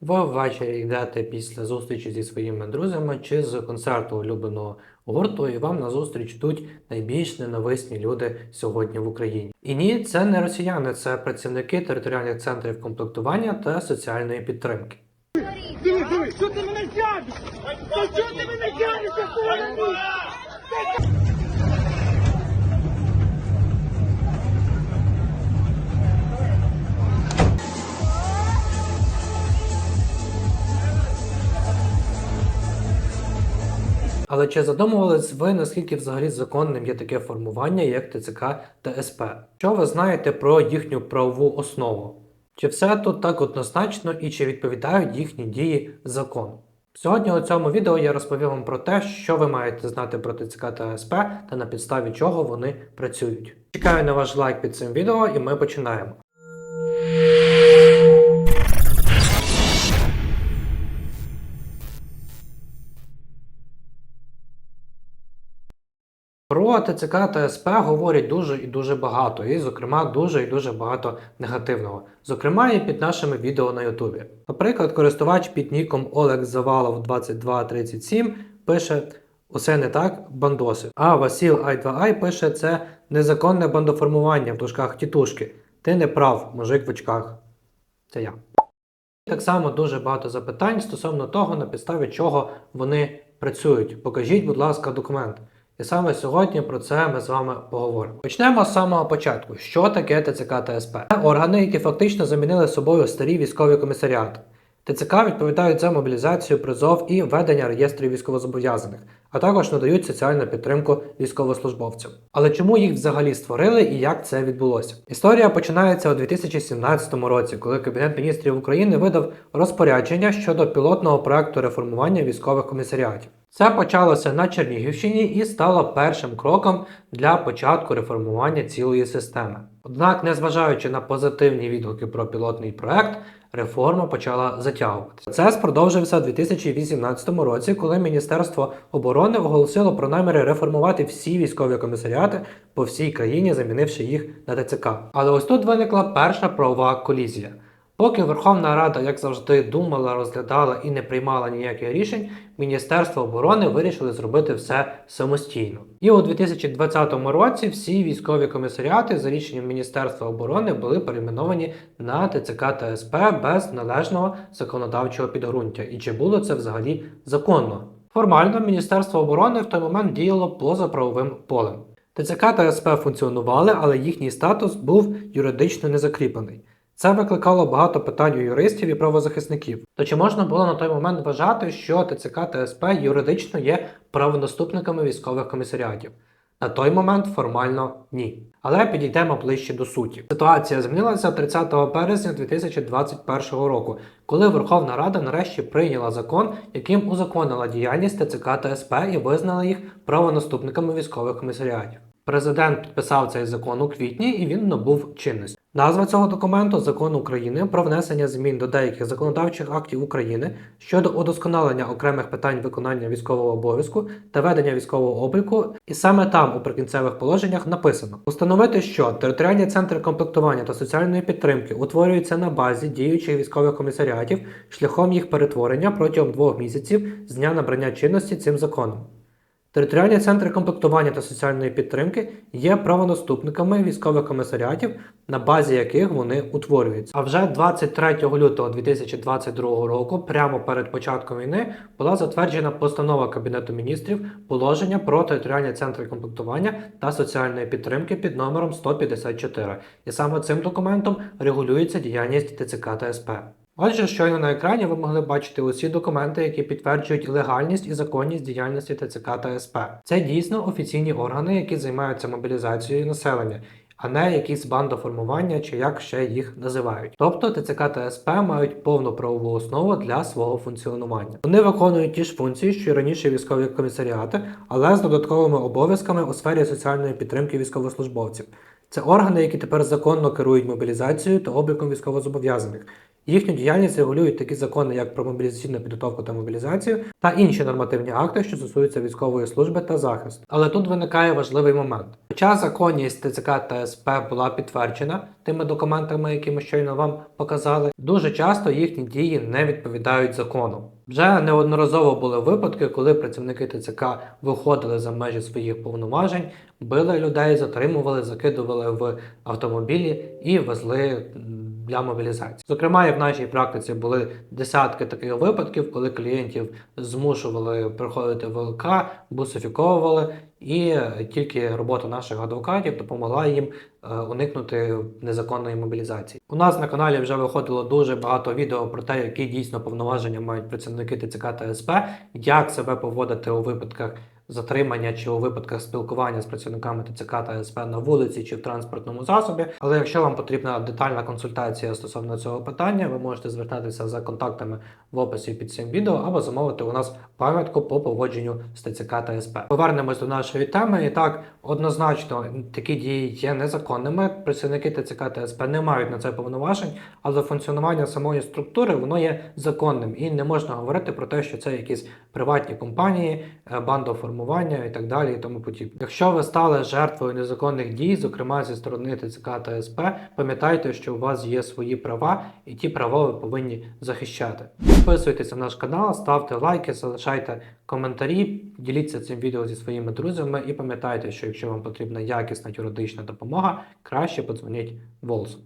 Ввечері йдете після зустрічі зі своїми друзями чи з концерту улюбленого гурту, і вам на зустріч йдуть найбільш ненависні люди сьогодні в Україні. І ні, це не росіяни, це працівники територіальних центрів комплектування та соціальної підтримки. Що ти мене тягнеш? Що ти мене тягнеш, Але чи задумувались ви, наскільки взагалі законним є таке формування, як ТЦК та СП? Що ви знаєте про їхню правову основу? Чи все тут так однозначно і чи відповідають їхні дії закону? Сьогодні у цьому відео я розповім вам про те, що ви маєте знати про ТЦК та СП та на підставі чого вони працюють. Чекаю на ваш лайк під цим відео і ми починаємо. Про ТЦК та СП говорять дуже і дуже багато, і, зокрема, дуже і дуже багато негативного. Зокрема, і під нашими відео на Ютубі. Наприклад, користувач під ніком Олег Завалов 2237 пише Усе не так, бандоси. А Васіл Ай2Ай пише це незаконне бандоформування в дужках тітушки. Ти не прав, мужик в очках. Це я. Так само дуже багато запитань стосовно того, на підставі чого вони працюють. Покажіть, будь ласка, документ. І саме сьогодні про це ми з вами поговоримо. Почнемо з самого початку. Що таке ТЦК та СП? Це органи, які фактично замінили собою старі військові комісаріати. ТЦК відповідають за мобілізацію, призов і ведення реєстрів військовозобов'язаних, а також надають соціальну підтримку військовослужбовцям. Але чому їх взагалі створили і як це відбулося? Історія починається у 2017 році, коли Кабінет міністрів України видав розпорядження щодо пілотного проекту реформування військових комісаріатів. Це почалося на Чернігівщині і стало першим кроком для початку реформування цілої системи. Однак, незважаючи на позитивні відгуки про пілотний проект, реформа почала затягуватися. Процес продовжився у 2018 році, коли Міністерство оборони оголосило про наміри реформувати всі військові комісаріати по всій країні, замінивши їх на ТЦК. Але ось тут виникла перша правова колізія. Поки Верховна Рада, як завжди, думала, розглядала і не приймала ніяких рішень, Міністерство оборони вирішили зробити все самостійно. І у 2020 році всі військові комісаріати за рішенням Міністерства оборони були перейменовані на ТЦК та СП без належного законодавчого підґрунтя. І чи було це взагалі законно? Формально Міністерство оборони в той момент діяло поза правовим полем. ТЦК та СП функціонували, але їхній статус був юридично незакріплений. Це викликало багато питань у юристів і правозахисників. То чи можна було на той момент вважати, що ТЦК та СП юридично є правонаступниками військових комісаріатів? На той момент формально ні. Але підійдемо ближче до суті. Ситуація змінилася 30 березня 2021 року, коли Верховна Рада нарешті прийняла закон, яким узаконила діяльність ТЦК та СП і визнала їх правонаступниками військових комісаріатів. Президент підписав цей закон у квітні і він набув чинності. Назва цього документу Закон України про внесення змін до деяких законодавчих актів України щодо удосконалення окремих питань виконання військового обов'язку та ведення військового обліку, і саме там у прикінцевих положеннях написано установити, що територіальні центри комплектування та соціальної підтримки утворюються на базі діючих військових комісаріатів шляхом їх перетворення протягом двох місяців з дня набрання чинності цим законом. Територіальні центри комплектування та соціальної підтримки є правонаступниками військових комісаріатів, на базі яких вони утворюються. А вже 23 лютого 2022 року, прямо перед початком війни, була затверджена постанова Кабінету міністрів положення про територіальні центри комплектування та соціальної підтримки під номером 154. І саме цим документом регулюється діяльність ТЦК та СП. Отже, щойно на екрані ви могли бачити усі документи, які підтверджують легальність і законність діяльності ТЦК та СП. Це дійсно офіційні органи, які займаються мобілізацією населення, а не якісь бандоформування чи як ще їх називають. Тобто ТЦК та СП мають повну правову основу для свого функціонування. Вони виконують ті ж функції, що й раніше військові комісаріати, але з додатковими обов'язками у сфері соціальної підтримки військовослужбовців. Це органи, які тепер законно керують мобілізацією та обліком військовозобов'язаних. Їхню діяльність регулюють такі закони, як про мобілізаційну підготовку та мобілізацію, та інші нормативні акти, що стосуються військової служби та захисту. Але тут виникає важливий момент. Хоча законність ТЦК та СП була підтверджена тими документами, які ми щойно вам показали, дуже часто їхні дії не відповідають закону. Вже неодноразово були випадки, коли працівники ТЦК виходили за межі своїх повноважень, били людей, затримували, закидували в автомобілі і везли для мобілізації. Зокрема, і в нашій практиці були десятки таких випадків, коли клієнтів змушували приходити в ВЛК, бусифіковували, і тільки робота наших адвокатів допомогла їм е, уникнути незаконної мобілізації. У нас на каналі вже виходило дуже багато відео про те, які дійсно повноваження мають працівники ТЦК та СП, як себе поводити у випадках затримання чи у випадках спілкування з працівниками ТЦК та СП на вулиці чи в транспортному засобі. Але якщо вам потрібна детальна консультація стосовно цього питання, ви можете звертатися за контактами в описі під цим відео або замовити у нас пам'ятку по поводженню з ТЦК та СП. Повернемось до нашої теми. І так, однозначно, такі дії є незаконними. Працівники ТЦК та СП не мають на це повноважень, але функціонування самої структури воно є законним і не можна говорити про те, що це якісь приватні компанії, е, бандоформування і так далі, і тому подібне. Якщо ви стали жертвою незаконних дій, зокрема зі сторони ТЦК та СП, пам'ятайте, що у вас є свої права, і ті права ви повинні захищати. Підписуйтесь на наш канал, ставте лайки, залишайте коментарі, діліться цим відео зі своїми друзями і пам'ятайте, що якщо вам потрібна якісна юридична допомога, краще подзвоніть Волсу.